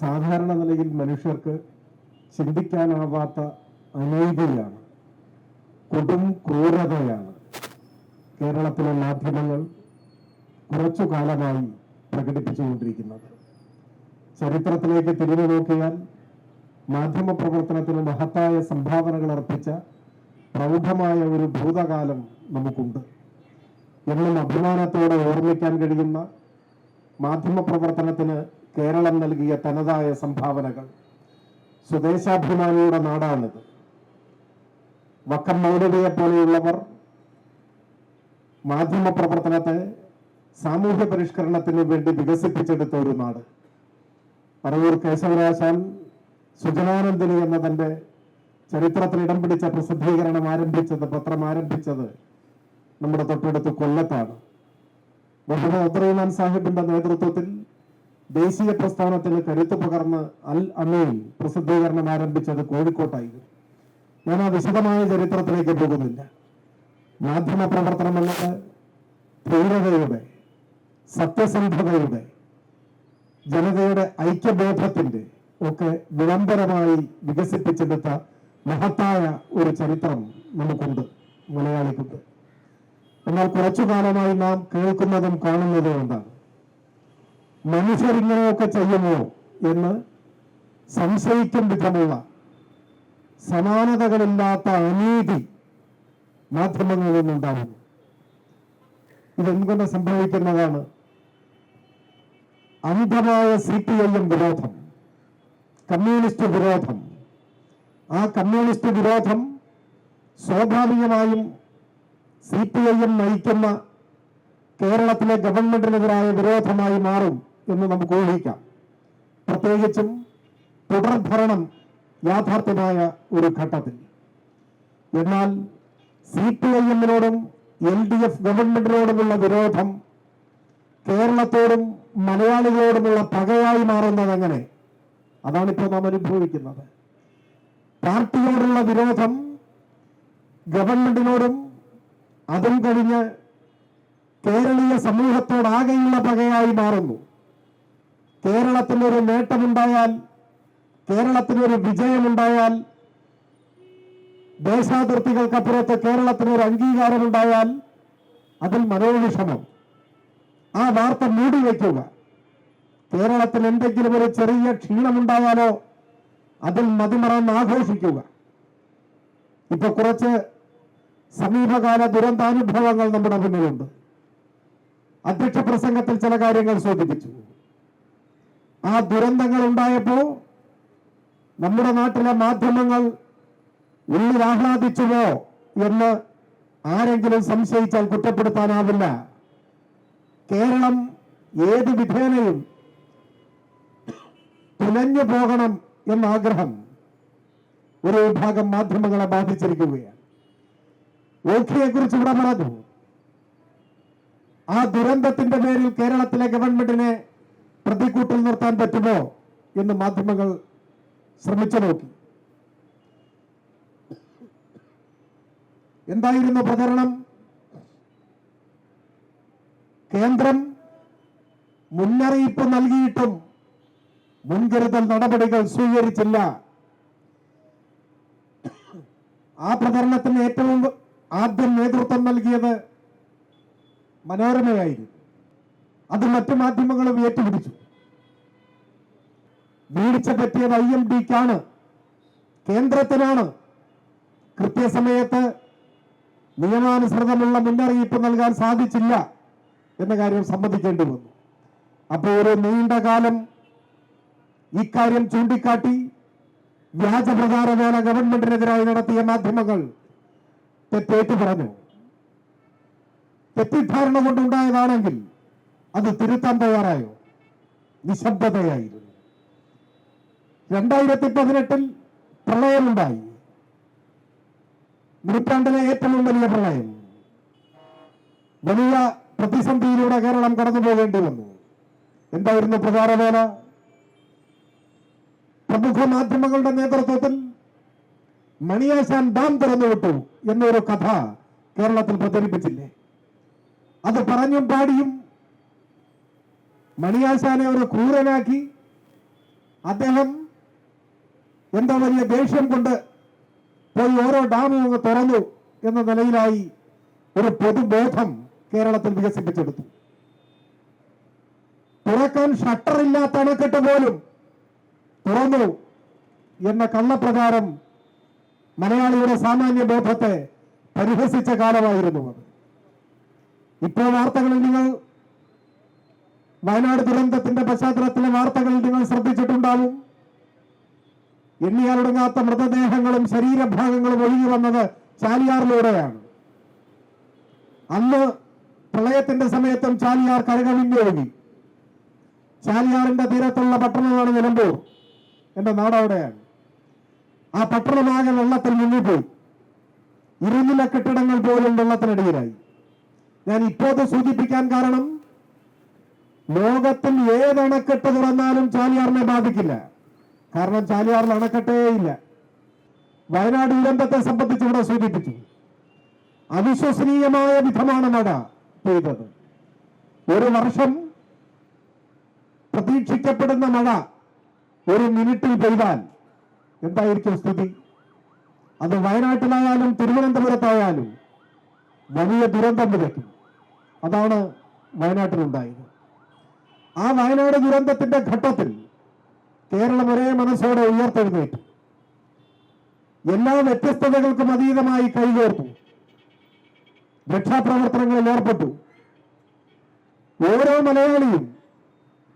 സാധാരണ നിലയിൽ മനുഷ്യർക്ക് ചിന്തിക്കാനാവാത്ത അനീതിയാണ്. കൊടും ക്രൂരതയാണ് കേരളത്തിലെ മാധ്യമങ്ങൾ കുറച്ചു കാലമായി പ്രകടിപ്പിച്ചുകൊണ്ടിരിക്കുന്നത്. ചരിത്രത്തിലേക്ക് തിരിഞ്ഞു നോക്കിയാൽ മാധ്യമ പ്രവർത്തനത്തിന് മഹത്തായ സംഭാവനകൾ അർപ്പിച്ച പ്രൗഢമായ ഒരു ഭൂതകാലം നമുക്കുണ്ട്. എന്നും അഭിമാനത്തോടെ ഓർമ്മിക്കാൻ കഴിയുന്ന മാധ്യമ പ്രവർത്തനത്തിന് കേരളം നൽകിയ തനതായ സംഭാവനകൾ. സ്വദേശാഭിമാനിയുടെ നാടാണിത്. വക്കം മൗലവിയെ പോലെയുള്ളവർ മാധ്യമ പ്രവർത്തനത്തെ സാമൂഹ്യ പരിഷ്കരണത്തിന് വേണ്ടി വികസിപ്പിച്ചെടുത്ത ഒരു നാട്. പറവൂർ കേശവരാശാൻ സുജനാനന്ദിനി എന്ന തന്റെ ചരിത്രത്തിൽ ഇടം പിടിച്ച പ്രസിദ്ധീകരണം ആരംഭിച്ചത് പത്രം ആരംഭിച്ചത് നമ്മുടെ തൊട്ടടുത്ത് കൊല്ലത്താണ്. മുഹമ്മദ് അബ്ദുറഹ്മാൻ സാഹിബിന്റെ നേതൃത്വത്തിൽ ദേശീയ പ്രസ്ഥാനത്തിന് കരുത്തു പകർന്ന് അൽ അമീൻ പ്രസിദ്ധീകരണം ആരംഭിച്ചത് കോഴിക്കോട്ടായിരുന്നു. ഞാൻ ആ വിശദമായ ചരിത്രത്തിലേക്ക് പോകുന്നില്ല. മാധ്യമ പ്രവർത്തനം എന്നത് ധീരതയുടെ സത്യസന്ധതയുടെ ജനതയുടെ ഐക്യബോധത്തിന്റെ ഒക്കെ വിളംബരമായി വികസിപ്പിച്ചെടുത്ത മഹത്തായ ഒരു ചരിത്രം നമുക്കുണ്ട് മലയാളിക്കുണ്ട് എന്നാൽ കുറച്ചു കാലമായി നാം കേൾക്കുന്നതും കാണുന്നതും എന്താണ്? മനുഷ്യർ ഇങ്ങനെയൊക്കെ ചെയ്യുമോ എന്ന് സംശയിക്കും വിധമുള്ള സമാനതകളില്ലാത്ത അനീതി മാധ്യമങ്ങളിൽ നിന്നുണ്ടാകുന്നു. ഇതെന്തുകൊണ്ട് സംഭവിക്കുന്നതാണ്? അന്ധമായ സി പി ഐ എം വിരോധം കമ്മ്യൂണിസ്റ്റ് വിരോധം. ആ കമ്മ്യൂണിസ്റ്റ് വിരോധം സ്വാഭാവികമായും സി പി ഐ എം നയിക്കുന്ന കേരളത്തിലെ ഗവൺമെന്റിനെതിരായ വിരോധമായി മാറും. എന്ന് നമുക്ക് ഊഹിക്കാം. പ്രത്യേകിച്ചും തുടർഭരണം യാഥാർത്ഥ്യമായ ഒരു ഘട്ടത്തിൽ. എന്നാൽ സി പി ഐ എമ്മിനോടും എൽ ഡി എഫ് ഗവൺമെന്റിനോടുമുള്ള വിരോധം കേരളത്തോടും മലയാളികളോടുമുള്ള പകയായി മാറുന്നത് എങ്ങനെ? അതാണിപ്പോൾ നാം അനുഭവിക്കുന്നത്. പാർട്ടിയോടുള്ള വിരോധം ഗവൺമെന്റിനോടും അതും കഴിഞ്ഞ് കേരളീയ സമൂഹത്തോടാകെയുള്ള പകയായി മാറുന്നു. കേരളത്തിനൊരു നേട്ടമുണ്ടായാൽ കേരളത്തിനൊരു വിജയമുണ്ടായാൽ ദേശാതിർത്തികൾക്കപ്പുറത്ത് കേരളത്തിനൊരു അംഗീകാരമുണ്ടായാൽ അതിൽ മനോവിഷമം. ആ വാർത്ത മൂടി വയ്ക്കുക. കേരളത്തിൽ എന്തെങ്കിലും ഒരു ചെറിയ ക്ഷീണമുണ്ടായാലോ അതിൽ മതിമറന്ന് ആഘോഷിക്കുക. ഇപ്പൊ കുറച്ച് സമീപകാല ദുരന്താനുഭവങ്ങൾ നമ്മുടെ മുന്നിലുണ്ട്. അധ്യക്ഷ പ്രസംഗത്തിൽ ചില കാര്യങ്ങൾ സൂചിപ്പിച്ചു. ആ ദുരന്തങ്ങൾ ഉണ്ടായപ്പോ നമ്മുടെ നാട്ടിലെ മാധ്യമങ്ങൾ ഉള്ളിൽ ആഹ്ലാദിച്ചുവോ എന്ന് ആരെങ്കിലും സംശയിച്ചാൽ കുറ്റപ്പെടുത്താനാവില്ല. കേരളം ഏത് വിധേനയും തുലഞ്ഞു പോകണം എന്ന ആഗ്രഹം ഒരു വിഭാഗം മാധ്യമങ്ങളെ ബാധിച്ചിരിക്കുകയാണ്. ഓഖിയെ കുറിച്ച് ഇവിടെ പറഞ്ഞു. ആ ദുരന്തത്തിന്റെ പേരിൽ കേരളത്തിലെ ഗവൺമെന്റിനെ പ്രതിക്കൂട്ടിൽ നിർത്താൻ പറ്റുമോ എന്ന് മാധ്യമങ്ങൾ ശ്രമിച്ചു നോക്കി. എന്തായിരുന്നു പ്രചരണം? കേന്ദ്രം മുന്നറിയിപ്പ് നൽകിയിട്ടും മുൻകരുതൽ നടപടികൾ സ്വീകരിച്ചില്ല. ആ പ്രചരണത്തിന് ഏറ്റവും ആദ്യം നേതൃത്വം നൽകിയത് മനോരമയായിരുന്നു. അത് മറ്റു മാധ്യമങ്ങളും ഏറ്റുപിടിച്ചു. വീഴ്ച പറ്റിയത് ഐ എം ഡിക്കാണ് കേന്ദ്രത്തിനാണ്. കൃത്യസമയത്ത് നിയമാനുസൃതമുള്ള മുന്നറിയിപ്പ് നൽകാൻ സാധിച്ചില്ല എന്ന കാര്യം സമ്മതിക്കേണ്ടി വന്നു. അപ്പോൾ ഒരു നീണ്ട കാലം ഇക്കാര്യം ചൂണ്ടിക്കാട്ടി വ്യാജ പ്രചാരവേല ഗവൺമെന്റിനെതിരായി നടത്തിയ മാധ്യമങ്ങൾ തെറ്റേറ്റു പറഞ്ഞു. തെറ്റിദ്ധാരണ കൊണ്ടുണ്ടായതാണെങ്കിൽ അത് തിരുത്താൻ തയ്യാറായോ നിശബ്ദതയായിരുന്നു. രണ്ടായിരത്തി പതിനെട്ടിൽ പ്രളയമുണ്ടായി. നൂറ്റാണ്ടിലെ ഏറ്റവും വലിയ പ്രളയം. വലിയ പ്രതിസന്ധിയിലൂടെ കേരളം കടന്നു പോകേണ്ടി വന്നു. എന്തായിരുന്നു പ്രചാരവേല? പ്രമുഖ മാധ്യമങ്ങളുടെ നേതൃത്വത്തിൽ മണിയാശാൻ ഡാം തുറന്നുവിട്ടു എന്നൊരു കഥ കേരളത്തിൽ പ്രചരിപ്പിച്ചില്ലേ? അത് പറഞ്ഞും പാടിയും മണിയാശാനെ ഒരു ക്രൂരനാക്കി. അദ്ദേഹം എന്താ വലിയ ദേഷ്യം കൊണ്ട് പോയി ഓരോ ഡാമും അങ്ങ് തുറന്നു എന്ന നിലയിലായി ഒരു പൊതുബോധം കേരളത്തിൽ വികസിപ്പിച്ചെടുത്തു. തുറക്കാൻ ഷട്ടറില്ലാത്ത അണക്കെട്ട് പോലും തുറന്നു എന്ന കള്ളപ്രകാരം മലയാളിയുടെ സാമാന്യ ബോധത്തെ പരിഹസിച്ച കാലമായിരുന്നു അത്. ഇപ്പോൾ വാർത്തകളിൽ നിങ്ങൾ വയനാട് ദുരന്തത്തിന്റെ പശ്ചാത്തലത്തിലെ വാർത്തകൾ നിങ്ങൾ ശ്രദ്ധിച്ചിട്ടുണ്ടാവും. എണ്ണിയാലൊടുങ്ങാത്ത മൃതദേഹങ്ങളും ശരീരഭാഗങ്ങളും ഒഴുകി വന്നത് ചാലിയാറിലൂടെയാണ്. അന്ന് പ്രളയത്തിന്റെ സമയത്തും ചാലിയാർ കരകവിഞ്ഞ് ഒഴുകി. ചാലിയാറിന്റെ തീരത്തുള്ള പട്ടണമാണ് നിലമ്പൂർ. എന്റെ നാടവിടെയാണ് ആ പട്ടണമാകെ വെള്ളത്തിൽ മുങ്ങിപ്പോയി. ഇരുനില കെട്ടിടങ്ങൾ പോലും വെള്ളത്തിനടിയിലായി. ഞാൻ ഇപ്പോഴത്തെ സൂചിപ്പിക്കാൻ കാരണം ലോകത്തിൽ ഏത് അണക്കെട്ട് തുറന്നാലും ചാലിയാറിനെ ബാധിക്കില്ല. കാരണം ചാലിയാറിൽ അണക്കെട്ടേ ഇല്ല. വയനാട് ദുരന്തത്തെ സംബന്ധിച്ച് ഇവിടെ സൂചിപ്പിച്ചു. അവിശ്വസനീയമായ വിധമാണ് മഴ പെയ്തത്. ഒരു വർഷം പ്രതീക്ഷിക്കപ്പെടുന്ന മഴ ഒരു മിനിറ്റിൽ പെയ്താൽ എന്തായിരിക്കും സ്ഥിതി? അത് വയനാട്ടിലായാലും തിരുവനന്തപുരത്തായാലും വലിയ ദുരന്തം വിതയ്ക്കും. അതാണ് വയനാട്ടിലുണ്ടായത്. ആ വയനാട് ദുരന്തത്തിന്റെ ഘട്ടത്തിൽ കേരളം ഒരേ മനസ്സോടെ ഉയർത്തെഴുന്നേറ്റു. എല്ലാ വ്യത്യസ്തതകൾക്കും അതീതമായി കൈകോർത്തു. രക്ഷാപ്രവർത്തനങ്ങളിൽ ഏർപ്പെട്ടു. ഓരോ മലയാളിയും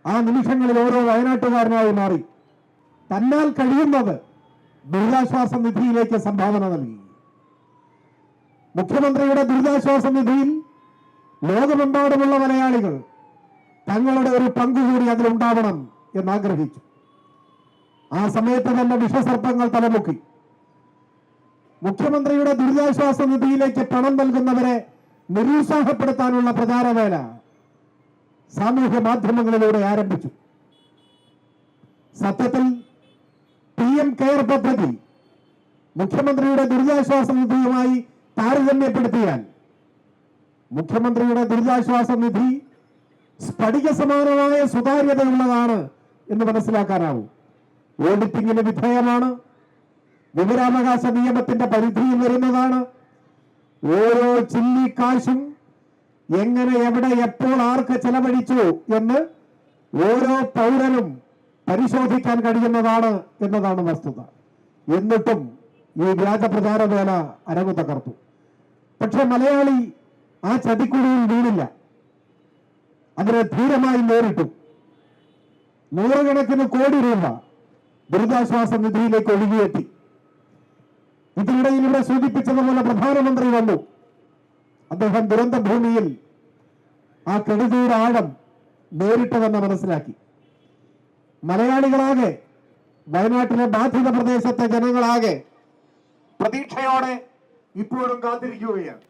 ആ നിമിഷങ്ങളിൽ ഓരോ വയനാട്ടുകാരനായി മാറി. തന്നാൽ കഴിയുന്നത് ദുരിതാശ്വാസ നിധിയിലേക്ക് സംഭാവന നൽകി. മുഖ്യമന്ത്രിയുടെ ദുരിതാശ്വാസ നിധിയിൽ ലോകമെമ്പാടുമുള്ള മലയാളികൾ തങ്ങളുടെ ഒരു പങ്കുകൂടി അതിലുണ്ടാവണം എന്നാഗ്രഹിച്ചു. ആ സമയത്ത് തന്നെ വിഷസർപ്പങ്ങൾ തലമുക്കി. മുഖ്യമന്ത്രിയുടെ ദുരിതാശ്വാസ നിധിയിലേക്ക് പണം നൽകുന്നവരെ നിരുത്സാഹപ്പെടുത്താനുള്ള പ്രചാരവേല സാമൂഹ്യ മാധ്യമങ്ങളിലൂടെ ആരംഭിച്ചു. സത്യത്തിൽ പി എം കെയർ പദ്ധതി മുഖ്യമന്ത്രിയുടെ ദുരിതാശ്വാസ നിധിയുമായി താരതമ്യപ്പെടുത്തിയാൽ മുഖ്യമന്ത്രിയുടെ ദുരിതാശ്വാസ നിധി സ്ഫടിക സമാനമായ സുതാര്യതയുള്ളതാണ് എന്ന് മനസ്സിലാക്കാനാവും. ഓഡിറ്റിംഗിന് വിധേയമാണ്. വിവരാവകാശ നിയമത്തിന്റെ പരിധിയിൽ വരുന്നതാണ്. ഓരോ ചില്ലി കാശും എങ്ങനെ എവിടെ എപ്പോൾ ആർക്ക് ചെലവഴിച്ചു എന്ന് ഓരോ പൗരനും പരിശോധിക്കാൻ കഴിയുന്നതാണ് എന്നതാണ് വസ്തുത. എന്നിട്ടും ഈ വ്യാജ പ്രചാരവേല അരങ്ങു തകർത്തു. പക്ഷെ മലയാളി ആ ചതിക്കുഴിയിൽ വീണില്ല. അതിനെ ധീരമായി നേരിട്ടു. നൂറുകണക്കിന് കോടി രൂപ ദുരിതാശ്വാസ നിധിയിലേക്ക് ഒഴുകിയെത്തി. ഇതിനിടയിൽ ഇവിടെ സൂചിപ്പിച്ചതുപോലെ പ്രധാനമന്ത്രി വന്നു. അദ്ദേഹം ദുരന്ത ഭൂമിയിൽ ആ കെടുതിയുടെ നേരിട്ടതെന്ന് മനസ്സിലാക്കി. മലയാളികളാകെ വയനാട്ടിലെ ബാധിത പ്രദേശത്തെ ജനങ്ങളാകെ പ്രതീക്ഷയോടെ ഇപ്പോഴും കാത്തിരിക്കുകയാണ്.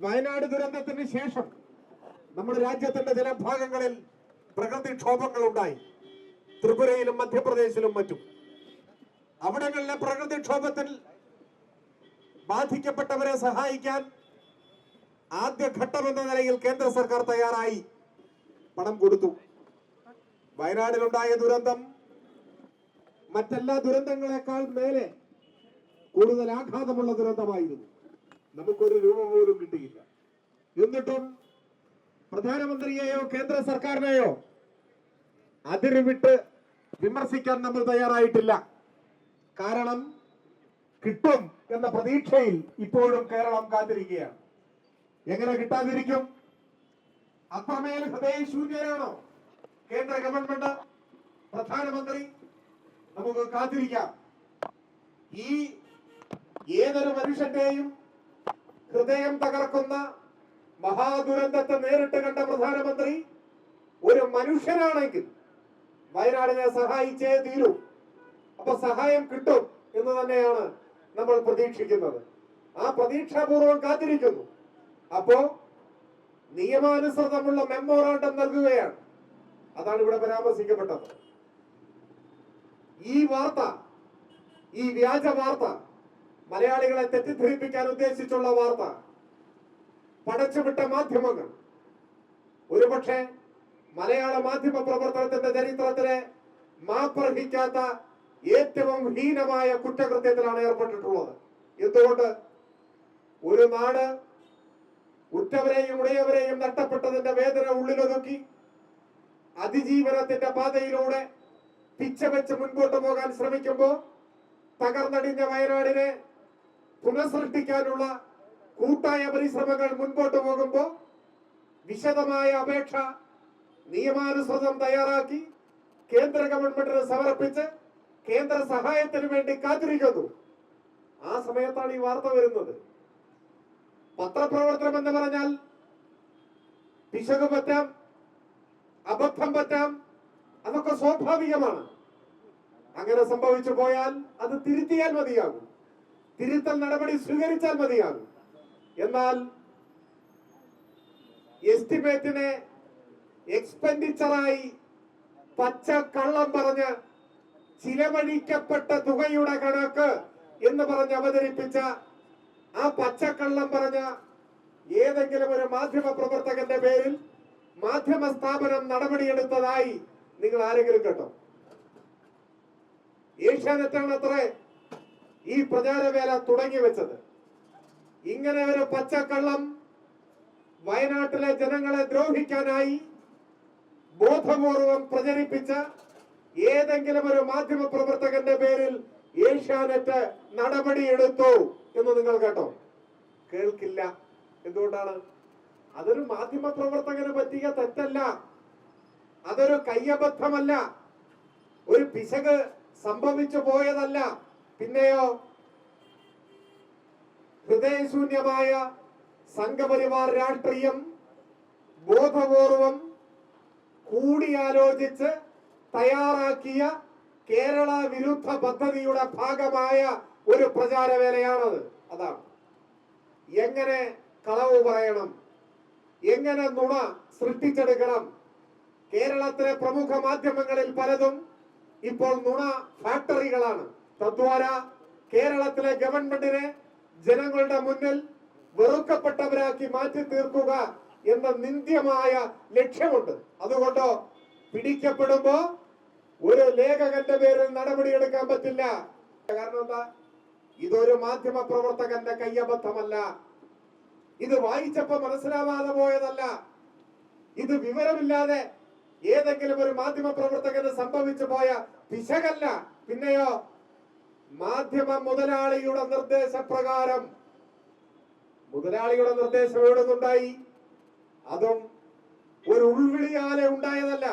വയനാട് ദുരന്തത്തിന് ശേഷം നമ്മുടെ രാജ്യത്തിന്റെ ചില ഭാഗങ്ങളിൽ പ്രകൃതിക്ഷോഭങ്ങൾ ഉണ്ടായി ത്രിപുരയിലും മധ്യപ്രദേശിലും മറ്റും. അവിടങ്ങളിലെ പ്രകൃതിക്ഷോഭത്തിൽ ബാധിക്കപ്പെട്ടവരെ സഹായിക്കാൻ ആദ്യഘട്ടം എന്ന നിലയിൽ കേന്ദ്ര സർക്കാർ തയ്യാറായി. പണം കൊടുത്തു. വയനാടിലുണ്ടായ ദുരന്തം മറ്റെല്ലാ ദുരന്തങ്ങളെക്കാൾ മേലെ കൂടുതൽ ആഘാതമുള്ള ദുരന്തമായിരുന്നു. നമുക്കൊരു രൂപ പോലും കിട്ടിയില്ല. എന്നിട്ടും പ്രധാനമന്ത്രിയെയോ കേന്ദ്ര സർക്കാരിനെയോ അതിരുവിട്ട് വിമർശിക്കാൻ നമ്മൾ തയ്യാറായിട്ടില്ല. കാരണം കിട്ടും എന്ന പ്രതീക്ഷയിൽ ഇപ്പോഴും കേരളം കാത്തിരിക്കുകയാണ്. എങ്ങനെ കിട്ടാതിരിക്കും? അത്രമേൽ ഹൃദയശൂന്യരാണോ കേന്ദ്ര ഗവൺമെന്റ് പ്രധാനമന്ത്രി? നമുക്ക് കാത്തിരിക്കാം. ഈ ഏതൊരു മനുഷ്യന്റെയും ഹൃദയം തകർക്കുന്ന മഹാദുരന്തത്തെ നേരിട്ട് കണ്ട പ്രധാനമന്ത്രി ഒരു മനുഷ്യനാണെങ്കിൽ വയനാടിനെ സഹായിച്ചേ തീരൂ. അപ്പൊ സഹായം കിട്ടും എന്ന് തന്നെയാണ് നമ്മൾ പ്രതീക്ഷിക്കുന്നത്. ആ പ്രതീക്ഷാപൂർവം കാത്തിരിക്കുന്നു. അപ്പോ നിയമാനുസൃതമുള്ള മെമ്മോറാണ്ടം നൽകുകയാണ്. അതാണ് ഇവിടെ പരാമർശിക്കപ്പെട്ടത്. ഈ വാർത്ത ഈ വ്യാജ വാർത്ത മലയാളികളെ തെറ്റിദ്ധരിപ്പിക്കാൻ ഉദ്ദേശിച്ചുള്ള വാർത്ത പടച്ചുവിട്ട മാധ്യമങ്ങൾ. ഒരുപക്ഷെ മലയാള മാധ്യമ പ്രവർത്തനത്തിന്റെ ചരിത്രത്തിലെ മാപ്പർഹിക്കാത്ത ഏറ്റവും ഹീനമായ കുറ്റകൃത്യത്തിലാണ് ഏർപ്പെട്ടിട്ടുള്ളത്. എന്തുകൊണ്ട്? ഒരു നാട് ഉറ്റവരെയും ഉടയവരെയും നഷ്ടപ്പെട്ടതിന്റെ വേദന ഉള്ളിലൊതുക്കി അതിജീവനത്തിന്റെ പാതയിലൂടെ പിച്ചവെച്ച് മുൻപോട്ട് പോകാൻ ശ്രമിക്കുമ്പോൾ തകർന്നടിഞ്ഞ വയനാടിനെ പുനഃസൃഷ്ടിക്കാനുള്ള കൂട്ടായ പരിശ്രമങ്ങൾ മുൻപോട്ട് പോകുമ്പോൾ വിശദമായ അപേക്ഷ നിയമാനുസൃതം തയ്യാറാക്കി കേന്ദ്ര ഗവൺമെന്റിന് സമർപ്പിച്ച് കേന്ദ്ര സഹായത്തിന് വേണ്ടി കാത്തിരിക്കുന്നു. ആ സമയത്താണ് ഈ വാർത്ത വരുന്നത്. പത്രപ്രവർത്തനം എന്ന് പറഞ്ഞാൽ പിശക് പറ്റാം അബദ്ധം പറ്റാം അതൊക്കെ സ്വാഭാവികമാണ്. അങ്ങനെ സംഭവിച്ചു പോയാൽ അത് തിരുത്തിയാൽ മതിയാകും. തിരുത്തൽ നടപടി സ്വീകരിച്ചാൽ മതിയാകും. എന്നാൽ എസ്റ്റിമേറ്റിനെ എക്സ്പെൻഡിച്ചറായി പച്ച കള്ളം പറഞ്ഞ് ചിലവഴിക്കപ്പെട്ട തുകയുടെ കണക്ക് എന്ന് പറഞ്ഞ് അവതരിപ്പിച്ച ആ പച്ചക്കള്ളം പറഞ്ഞ ഏതെങ്കിലും ഒരു മാധ്യമ പ്രവർത്തകന്റെ പേരിൽ മാധ്യമ സ്ഥാപനം നടപടിയെടുത്തതായി നിങ്ങൾ ആരെങ്കിലും കേട്ടോ? ഏഷ്യാനെറ്റാണ് അത്രേ ഈ പ്രചാരവേല തുടങ്ങി വെച്ചത് ഇങ്ങനെ ഒരു പച്ചക്കള്ളം വയനാട്ടിലെ ജനങ്ങളെ ദ്രോഹിക്കാനായി ബോധപൂർവം പ്രചരിപ്പിച്ച ഏതെങ്കിലും ഒരു മാധ്യമ പ്രവർത്തകന്റെ പേരിൽ ഏഷ്യാനെറ്റ് നടപടിയെടുത്തു എന്ന് നിങ്ങൾ കേട്ടോ? കേൾക്കില്ല. എന്തുകൊണ്ടാണ്? അതൊരു മാധ്യമ പ്രവർത്തകന് പറ്റിയ തെറ്റല്ല. അതൊരു കയ്യബദ്ധമല്ല. ഒരു പിശക് സംഭവിച്ചു പോയതല്ല. പിന്നെയോ ഹൃദയശൂന്യമായ സംഘപരിവാർ രാഷ്ട്രീയം ബോധപൂർവം കൂടിയാലോചിച്ച് തയ്യാറാക്കിയ കേരള വിരുദ്ധ പദ്ധതിയുടെ ഭാഗമായ ഒരു പ്രചാരവേലയാണത്. അതാണ്. എങ്ങനെ കളവ് പറയണം? എങ്ങനെ നുണ സൃഷ്ടിച്ചെടുക്കണം? കേരളത്തിലെ പ്രമുഖ മാധ്യമങ്ങളിൽ പലതും ഇപ്പോൾ നുണ ഫാക്ടറികളാണ്. തദ്വാര കേരളത്തിലെ ഗവൺമെന്റിനെ ജനങ്ങളുടെ മുന്നിൽ വെറുക്കപ്പെട്ടവരാക്കി മാറ്റി തീർക്കുക എന്ന നിന്ദ്യമായ ലക്ഷ്യമുണ്ട്. അതുകൊണ്ട് പിടിക്കപ്പെടുമ്പോ ഒരു ലേഖകന്റെ പേരിൽ നടപടിയെടുക്കാൻ പറ്റില്ല. കാരണം എന്താ? ഇതൊരു മാധ്യമ പ്രവർത്തകന്റെ കയ്യബദ്ധമല്ല ഇത് വായിച്ചപ്പോ മനസ്സിലാവാതെ പോയതല്ല. ഇത് വിവരമില്ലാതെ ഏതെങ്കിലും ഒരു മാധ്യമ പ്രവർത്തകന് സംഭവിച്ചു പോയ പിശകല്ല. പിന്നെയോ മാധ്യമ മുതലാളിയുടെ നിർദ്ദേശപ്രകാരം. മുതലാളിയുടെ നിർദ്ദേശം എവിടെ നിന്നുണ്ടായി? അതും ഒരു ഉൾവിളിയാലെ ഉണ്ടായതല്ല.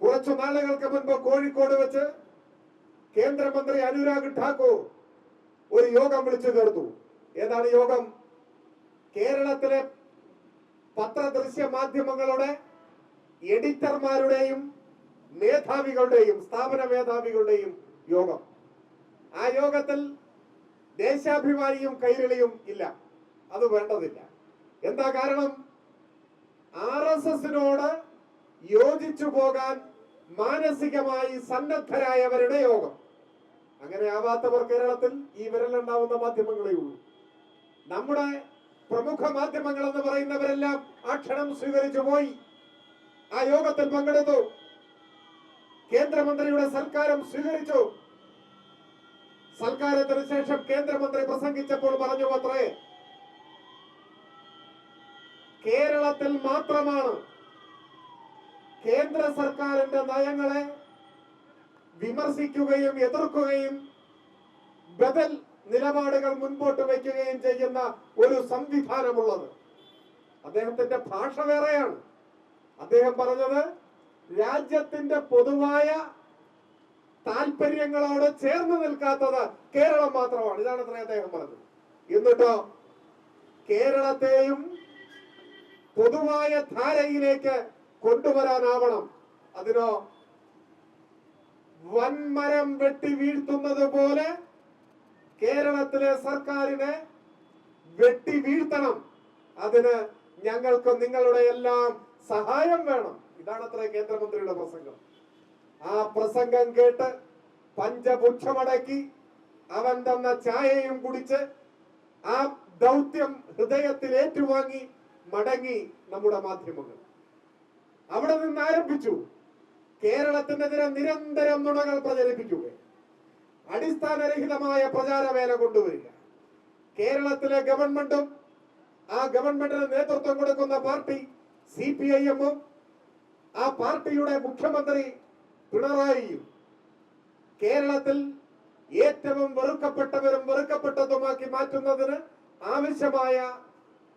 കുറച്ചു നാളുകൾക്ക് മുൻപ് കോഴിക്കോട് വെച്ച് കേന്ദ്രമന്ത്രി അനുരാഗ് ഠാക്കൂർ ഒരു യോഗം വിളിച്ചു ചേർത്തു. ഏതാണ് യോഗം? കേരളത്തിലെ പത്രദൃശ്യ മാധ്യമങ്ങളുടെ എഡിറ്റർമാരുടെയും മേധാവികളുടെയും സ്ഥാപന മേധാവികളുടെയും യോഗം. ആ യോഗത്തിൽ ദേശാഭിമാനിയും കൈരളിയും ഇല്ല. അത് വേണ്ടതില്ല. എന്താ കാരണം? ആർ എസ് എസിനോട് യോജിച്ചു പോകാൻ മാനസികമായി സന്നദ്ധരായവരുടെ യോഗം. അങ്ങനെ ആവാത്തവർ കേരളത്തിൽ ഈ വിരലുണ്ടാവുന്ന മാധ്യമങ്ങളേ ഉള്ളൂ. നമ്മുടെ പ്രമുഖ മാധ്യമങ്ങൾ എന്ന് പറയുന്നവരെല്ലാം ആ ക്ഷണം സ്വീകരിച്ചു പോയി. ആ യോഗത്തിൽ പങ്കെടുത്തു. കേന്ദ്രമന്ത്രിയുടെ സൽക്കാരം സ്വീകരിച്ചു. സൽക്കാരത്തിന് ശേഷം കേന്ദ്രമന്ത്രി പ്രസംഗിച്ചപ്പോൾ പറഞ്ഞു അത്രേ. കേരളത്തിൽ മാത്രമാണ് കേന്ദ്ര സർക്കാരിന്റെ നയങ്ങളെ വിമർശിക്കുകയും എതിർക്കുകയും ബദൽ നിലപാടുകൾ മുൻപോട്ട് വയ്ക്കുകയും ചെയ്യുന്ന ഒരു സംവിധാനമുള്ളത്. അദ്ദേഹത്തിന്റെ ഭാഷ വേറെയാണ്. അദ്ദേഹം പറഞ്ഞത് രാജ്യത്തിന്റെ പൊതുവായ താല്പര്യങ്ങളോട് ചേർന്ന് നിൽക്കാത്തത് കേരളം മാത്രമാണ്. ഇതാണ് അത്ര അദ്ദേഹം പറഞ്ഞത്. എന്നിട്ടോ കേരളത്തെയും പൊതുവായ ധാരയിലേക്ക് കൊണ്ടുവരാനാവണം. അതിനോ വൻമരം വെട്ടി വീഴ്ത്തുന്നത് പോലെ കേരളത്തിലെ സർക്കാരിനെ വെട്ടി വീഴ്ത്തണം. അതിന് ഞങ്ങൾക്ക് നിങ്ങളുടെ എല്ലാം സഹായം വേണം. ഇതാണ് അത്ര കേന്ദ്രമന്ത്രിയുടെ പ്രസംഗം. ആ പ്രസംഗം കേട്ട് പഞ്ചപുക്ഷമടക്കി അവൻ തന്ന ചായയും കുടിച്ച് ആ ദൗത്യം ഹൃദയത്തിൽ ഏറ്റുവാങ്ങി മടങ്ങി നമ്മുടെ മാധ്യമങ്ങൾ. അവിടെ നിന്ന് ആരംഭിച്ചു. കേരളത്തിനെതിരെ നിരന്തരം നുണകൾ പ്രചരിപ്പിക്കുക അടിസ്ഥാനരഹിതമായ പ്രചാരവേല കൊണ്ടുവരിക. കേരളത്തിലെ ഗവൺമെന്റും ആ ഗവൺമെന്റിന് നേതൃത്വം കൊടുക്കുന്ന പാർട്ടി സി പി ഐ എമ്മും ആ പാർട്ടിയുടെ മുഖ്യമന്ത്രി പിണറായിയും കേരളത്തിൽ ഏറ്റവും വെറുക്കപ്പെട്ടവരും വെറുക്കപ്പെട്ടതുമാക്കി മാറ്റുന്നതിന് ആവശ്യമായ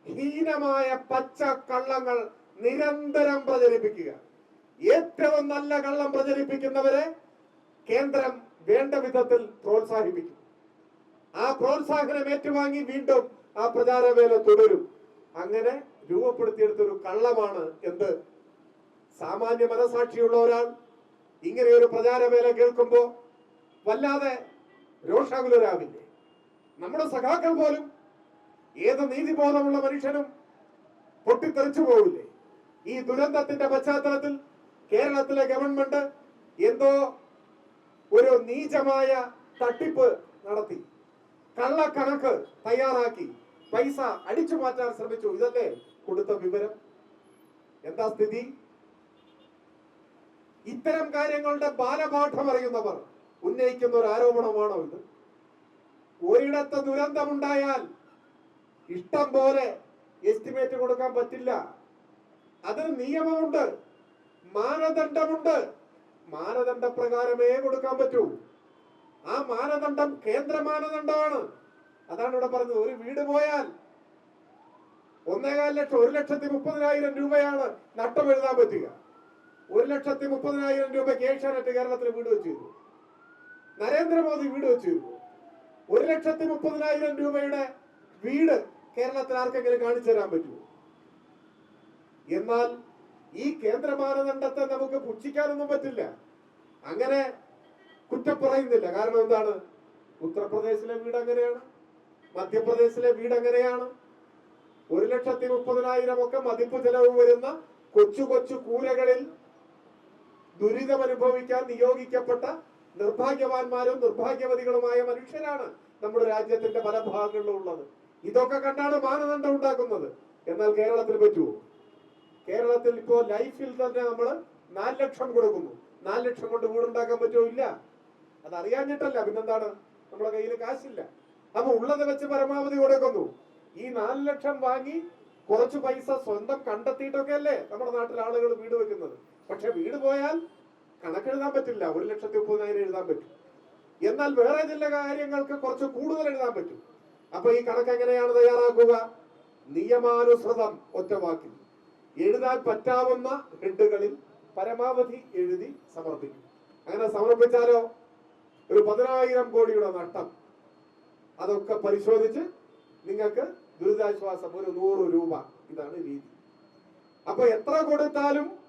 ഹീനമായ പച്ച കള്ളങ്ങൾ നിരന്തരം പ്രചരിപ്പിക്കുക. ഏറ്റവും നല്ല കള്ളം പ്രചരിപ്പിക്കുന്നവരെ കേന്ദ്രം വേണ്ട വിധത്തിൽ പ്രോത്സാഹിപ്പിക്കും. ആ പ്രോത്സാഹനം ഏറ്റുവാങ്ങി വീണ്ടും ആ പ്രചാരവേല തുടരും. അങ്ങനെ രൂപപ്പെടുത്തിയെടുത്തൊരു കള്ളമാണ് എന്ത് സാമാന്യ മനസാക്ഷിയുള്ള ഒരാൾ ഇങ്ങനെ ഒരു പ്രചാരവേല കേൾക്കുമ്പോ വല്ലാതെ രോഷാകുലരാവില്ലേ? നമ്മുടെ സഖാക്കൾ പോലും ഏത് നീതിബോധമുള്ള മനുഷ്യനും പൊട്ടിത്തെറിച്ചു പോവില്ലേ? ഈ ദുരന്തത്തിന്റെ പശ്ചാത്തലത്തിൽ കേരളത്തിലെ ഗവൺമെന്റ് എന്തോ ഒരു നീചമായ തട്ടിപ്പ് നടത്തി. കള്ളക്കണക്ക് തയ്യാറാക്കി. പൈസ അടിച്ചു മാറ്റാൻ ശ്രമിച്ചു. ഇതല്ലേ കൊടുത്ത വിവരം? എന്താ സ്ഥിതി? ഇത്തരം കാര്യങ്ങളുടെ ബാലപാഠം അറിയുന്നവർ ഉന്നയിക്കുന്ന ഒരു ആരോപണമാണോ ഇത്? ഒരിടത്ത് ദുരന്തമുണ്ടായാൽ ഇഷ്ടം പോലെ എസ്റ്റിമേറ്റ് കൊടുക്കാൻ പറ്റില്ല. അതിന് നിയമമുണ്ട് മാനദണ്ഡമുണ്ട്. മാനദണ്ഡ പ്രകാരമേ കൊടുക്കാൻ പറ്റൂ. ആ മാനദണ്ഡം കേന്ദ്ര മാനദണ്ഡമാണ്. അതാണ് ഇവിടെ പറഞ്ഞത്. ഒരു വീട് പോയാൽ ഒന്നേകാൽ ലക്ഷം ഒരു ലക്ഷത്തി മുപ്പതിനായിരം രൂപയാണ് നട്ടം എഴുതാൻ പറ്റുക. ഒരു ലക്ഷത്തി മുപ്പതിനായിരം രൂപയ്ക്ക് ഏഷ്യാനെറ്റ് കേരളത്തിൽ വീട് വെച്ചിരുന്നു. നരേന്ദ്രമോദി വീട് വെച്ചിരുന്നു. ഒരു ലക്ഷത്തി മുപ്പതിനായിരം രൂപയുടെ വീട് കേരളത്തിൽ ആർക്കെങ്കിലും കാണിച്ചു തരാൻ പറ്റുമോ? എന്നാൽ ഈ കേന്ദ്ര മാനദണ്ഡത്തെ നമുക്ക് പുച്ഛിക്കാനൊന്നും പറ്റില്ല. അങ്ങനെ കുറ്റം പറയുന്നില്ല. കാരണം എന്താണ്? ഉത്തർപ്രദേശിലെ വീട് അങ്ങനെയാണ്. മധ്യപ്രദേശിലെ വീട് അങ്ങനെയാണ്. ഒരു ലക്ഷത്തി മുപ്പതിനായിരം ഒക്കെ മതിപ്പ് ചെലവ് വരുന്ന കൊച്ചു കൊച്ചു കൂരകളിൽ ദുരിതം അനുഭവിക്കാൻ നിയോഗിക്കപ്പെട്ട നിർഭാഗ്യവാന്മാരും നിർഭാഗ്യവതികളുമായ മനുഷ്യരാണ് നമ്മുടെ രാജ്യത്തിന്റെ പല ഭാഗങ്ങളിലും ഉള്ളത്. ഇതൊക്കെ കണ്ടാണ് മാനദണ്ഡം ഉണ്ടാക്കുന്നത്. എന്നാൽ കേരളത്തിൽ പറ്റുമോ? കേരളത്തിൽ ഇപ്പോ ലൈഫിൽ തന്നെ നമ്മൾ നാല് ലക്ഷം കൊടുക്കുന്നു. നാല് ലക്ഷം കൊണ്ട് വീടുണ്ടാക്കാൻ പറ്റുമോ? ഇല്ല. അത് അറിയാഞ്ഞിട്ടല്ല പിന്നെന്താണ്? നമ്മുടെ കയ്യിൽ കാശില്ല. അപ്പൊ ഉള്ളത് വെച്ച് പരമാവധി കൊടുക്കുന്നു. ഈ നാല് ലക്ഷം വാങ്ങി കുറച്ച് പൈസ സ്വന്തം കണ്ടെത്തിയിട്ടൊക്കെ അല്ലേ നമ്മുടെ നാട്ടിൽ ആളുകൾ വീട് വെക്കുന്നത്? പക്ഷെ വീട് പോയാൽ കണക്കെഴുതാൻ പറ്റില്ല. ഒരു ലക്ഷത്തി മുപ്പതിനായിരം എഴുതാൻ പറ്റും. എന്നാൽ വേറെ ചില കാര്യങ്ങൾക്ക് കുറച്ച് കൂടുതൽ എഴുതാൻ പറ്റും. അപ്പൊ ഈ കണക്ക് എങ്ങനെയാണ് തയ്യാറാക്കുക? നിയമാനുസൃതം ഒറ്റ വാക്കിൽ. എഴുതാൻ പറ്റാവുന്ന ഹെഡുകളിൽ പരമാവധി എഴുതി സമർപ്പിക്കും. അങ്ങനെ സമർപ്പിച്ചാലോ? ഒരു പതിനായിരം കോടിയുടെ നഷ്ടം. അതൊക്കെ പരിശോധിച്ച് നിങ്ങൾക്ക് ദുരിതാശ്വാസം ഒരു നൂറ് രൂപ. ഇതാണ് രീതി. അപ്പൊ എത്ര കൊടുത്താലും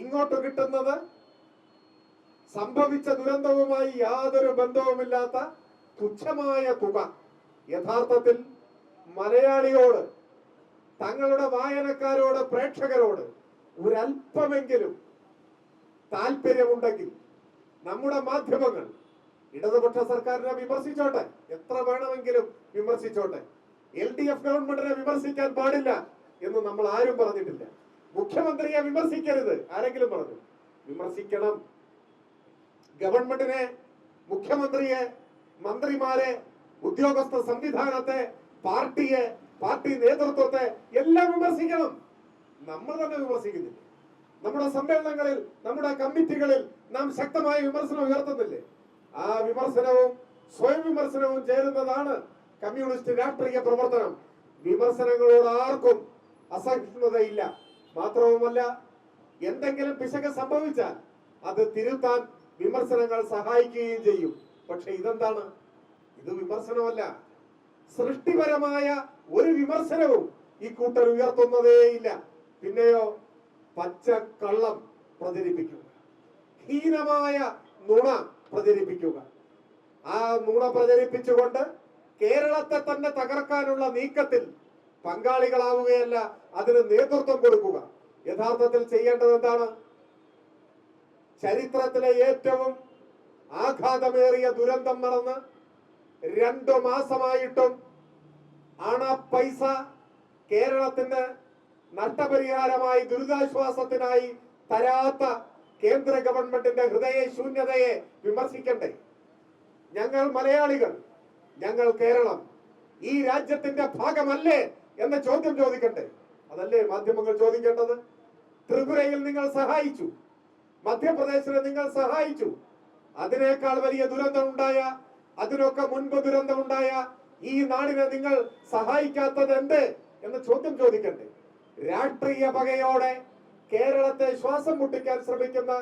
ഇങ്ങോട്ട് കിട്ടുന്നത് സംഭവിച്ച ദുരന്തവുമായി യാതൊരു ബന്ധവുമില്ലാത്ത തുച്ഛമായ തുക. യഥാർത്ഥത്തിൽ മലയാളിയോട് തങ്ങളുടെ വായനക്കാരോട് പ്രേക്ഷകരോട് ഒരല്പമെങ്കിലും താല്പര്യമുണ്ടെങ്കിൽ നമ്മുടെ മാധ്യമങ്ങൾ ഇടതുപക്ഷ സർക്കാരിനെ വിമർശിച്ചോട്ടെ എത്ര വേണമെങ്കിലും വിമർശിച്ചോട്ടെ എൽ ഡി എഫ് ഗവൺമെന്റിനെ വിമർശിക്കാൻ പാടില്ല എന്ന് നമ്മൾ ആരും പറഞ്ഞിട്ടില്ല. മുഖ്യമന്ത്രിയെ വിമർശിക്കരുത്. ആരെങ്കിലും പറഞ്ഞു. വിമർശിക്കണം. ഗവൺമെന്റിനെ മുഖ്യമന്ത്രിയെ മന്ത്രിമാരെ ഉദ്യോഗസ്ഥ സംവിധാനത്തെ പാർട്ടിയെ പാർട്ടി നേതൃത്വത്തെ എല്ലാം വിമർശിക്കണം. നമ്മൾ തന്നെ വിമർശിക്കുന്നില്ല. നമ്മുടെ സമ്മേളനങ്ങളിൽ നമ്മുടെ കമ്മിറ്റികളിൽ നാം ശക്തമായ വിമർശനം ഉയർത്തുന്നില്ലേ? ആ വിമർശനവും സ്വയം വിമർശനവും ചേരുന്നതാണ് കമ്മ്യൂണിസ്റ്റ് രാഷ്ട്രീയ പ്രവർത്തനം. വിമർശനങ്ങളോട് ആർക്കും അസഹിഷ്ണുതയില്ല. മാത്രവുമല്ല എന്തെങ്കിലും പിശക് സംഭവിച്ചാൽ അത് തിരുത്താൻ വിമർശനങ്ങൾ സഹായിക്കുകയും ചെയ്യും. പക്ഷെ ഇതെന്താണ്? ഇത് വിമർശനമല്ല. സൃഷ്ടിപരമായ ഒരു വിമർശനവും ഈ കൂട്ടർ ഉയർത്തുന്നതേയില്ല പിന്നെയോ പച്ച കള്ളം പ്രചരിപ്പിക്കുക. ഹീനമായ നുണ പ്രചരിപ്പിക്കുക. ആ നുണ പ്രചരിപ്പിച്ചുകൊണ്ട് കേരളത്തെ തന്നെ തകർക്കാനുള്ള നീക്കത്തിൽ പങ്കാളികളാവുകയല്ല അതിന് നേതൃത്വം കൊടുക്കുക. യഥാർത്ഥത്തിൽ ചെയ്യേണ്ടത് എന്താണ് ചരിത്രത്തിലെ ഏറ്റവും ആഘാതമേറിയ ദുരന്തം നടന്ന് രണ്ടു മാസമായിട്ടും അണ പൈസ കേരളത്തിന് നഷ്ടപരിഹാരമായി ദുരിതാശ്വാസത്തിനായി തരാത്ത കേന്ദ്ര ഗവൺമെന്റിന്റെ ഹൃദയ ശൂന്യതയെ വിമർശിക്കണ്ടേ? ഞങ്ങൾ മലയാളികൾ ഞങ്ങൾ കേരളം. ഈ രാജ്യത്തിന്റെ ഭാഗമല്ലേ എന്ന ചോദ്യം ചോദിക്കട്ടെ? അതല്ലേ മാധ്യമങ്ങൾ ചോദിക്കേണ്ടത്? ത്രിപുരയിൽ നിങ്ങൾ സഹായിച്ചു. മധ്യപ്രദേശിൽ നിങ്ങൾ സഹായിച്ചു. അതിനേക്കാൾ വലിയ ദുരന്തം ഉണ്ടായ അതിനൊക്കെ മുൻപ് ദുരന്തം ഉണ്ടായ ഈ നാടിനെ നിങ്ങൾ സഹായിക്കാത്തത് എന്ത്? എന്ന ചോദ്യം ചോദിക്കട്ടെ. രാഷ്ട്രീയ പകയോടെ കേരളത്തെ ശ്വാസം മുട്ടിക്കാൻ ശ്രമിക്കുന്ന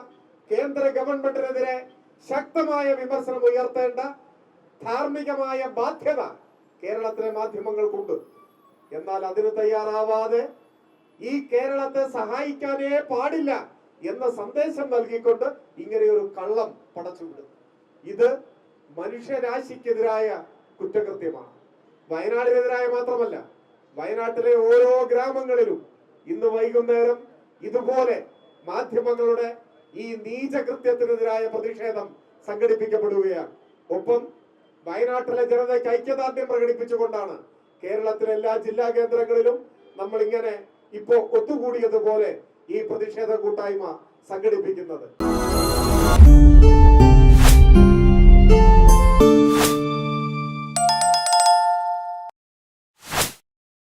കേന്ദ്ര ഗവൺമെന്റിനെതിരെ ശക്തമായ വിമർശനം ഉയർത്തേണ്ട ധാർമ്മികമായ ബാധ്യത കേരളത്തിലെ മാധ്യമങ്ങൾക്കുണ്ട്. എന്നാൽ അതിന് തയ്യാറാവാതെ ഈ കേരളത്തെ സഹായിക്കാനേ പാടില്ല എന്ന സന്ദേശം നൽകിക്കൊണ്ട് ഇങ്ങനെ ഒരു കള്ളം പടച്ചുവിടുന്നു. ഇത് മനുഷ്യരാശിക്കെതിരായ കുറ്റകൃത്യമാണ്. വയനാടിനെതിരായ മാത്രമല്ല വയനാട്ടിലെ ഓരോ ഗ്രാമങ്ങളിലും ഇന്ന് വൈകുന്നേരം ഇതുപോലെ മാധ്യമങ്ങളുടെ ഈ നീചകൃത്യത്തിനെതിരായ പ്രതിഷേധം സംഘടിപ്പിക്കപ്പെടുകയാണ്. ഒപ്പം വയനാട്ടിലെ ജനതയ്ക്ക് ഐക്യദാർഢ്യം പ്രകടിപ്പിച്ചുകൊണ്ടാണ് കേരളത്തിലെ എല്ലാ ജില്ലാ കേന്ദ്രങ്ങളിലും നമ്മൾ ഇങ്ങനെ ഇപ്പോ ഒത്തുകൂടിയതുപോലെ ഈ പ്രതിഷേധ കൂട്ടായ്മ സംഘടിപ്പിക്കുന്നത്.